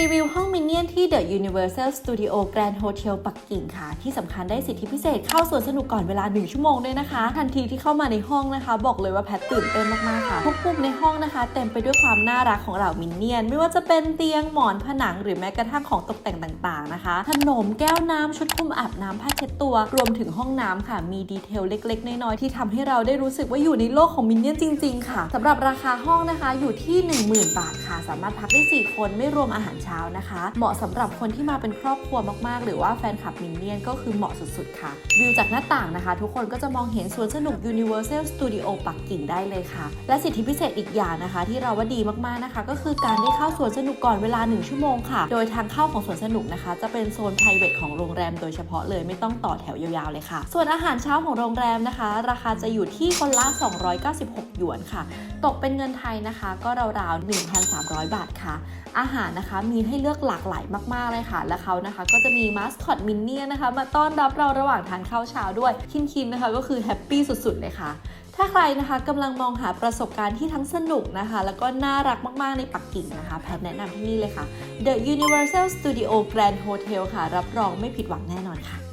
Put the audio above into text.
รีวิวห้องมินเนี่ยนที่ The Universal Studio Grand Hotel ปักกิ่งค่ะ ที่สำคัญได้สิทธิพิเศษเข้าสวนสนุกก่อนเวลา 1 ชั่วโมงด้วยนะคะ ทันทีที่เข้ามาในห้องนะคะ บอกเลยว่าแพทตื่นเต้นมาก ๆ ค่ะทุกมุมในห้องนะคะ เต็มไปด้วยความน่ารักของเหล่ามินเนี่ยน ไม่ว่าจะเป็นเตียงหมอนผนังหรือแม้กระทั่งของตกแต่งต่าง ๆ นะคะ ขนมแก้วน้ำชุดคุมอาบน้ำผ้าเช็ดตัว รวมถึงห้องน้ำค่ะ มีดีเทลเล็ก ๆ น้อย ๆ ที่ทำให้เราได้รู้สึกว่าอยู่ในโลกของมินเนี่ยนจริง ๆ ค่ะสำหรับราคาห้องนะคะอยู่ที่ 10,000 บาทค่ะ สามารถพักได้ 4 คนไม่รวมอาหารเช้านะคะ เหมาะสำหรับคนที่มาเป็นครอบครัวมากๆ หรือว่าแฟนคลับมินเนี่ยนก็คือเหมาะสุดๆค่ะ วิวจากหน้าต่างนะคะ ทุกคนก็จะมองเห็นสวนสนุก Universal Studio ปักกิ่งได้เลยค่ะ และสิทธิพิเศษอีกอย่างนะคะ ที่เราว่าดีมากๆนะคะ ก็คือการได้เข้าสวนสนุกก่อนเวลา 1 ชั่วโมงค่ะ โดยทางเข้าของสวนสนุกนะคะ จะเป็นโซน private ของโรงแรมโดยเฉพาะเลยไม่ต้องต่อแถวยาวๆเลยค่ะ ส่วนอาหารเช้าของโรงแรมนะคะ ราคาจะอยู่ที่คนละ 296 หยวนค่ะ ตกเป็นเงินไทยนะคะ ก็ราวๆ1,300 บาทค่ะ อาหารนะคะมีให้เลือกหลากหลายมากๆเลยค่ะ และเขานะคะก็จะมีมาสคอตมินเนี่ยนะคะมาต้อนรับเราระหว่างทานข้าวเช้าด้วย คินคินนะคะก็คือแฮปปี้สุดๆ เลยค่ะถ้าใครนะคะกำลังมองหาประสบการณ์ที่ทั้งสนุกนะคะ แล้วก็น่ารักมากๆในปักกิ่งนะคะ แพทแนะนำที่นี่เลยค่ะ The Universal Studio Grand Hotel ค่ะ รับรองไม่ผิดหวังแน่นอนค่ะ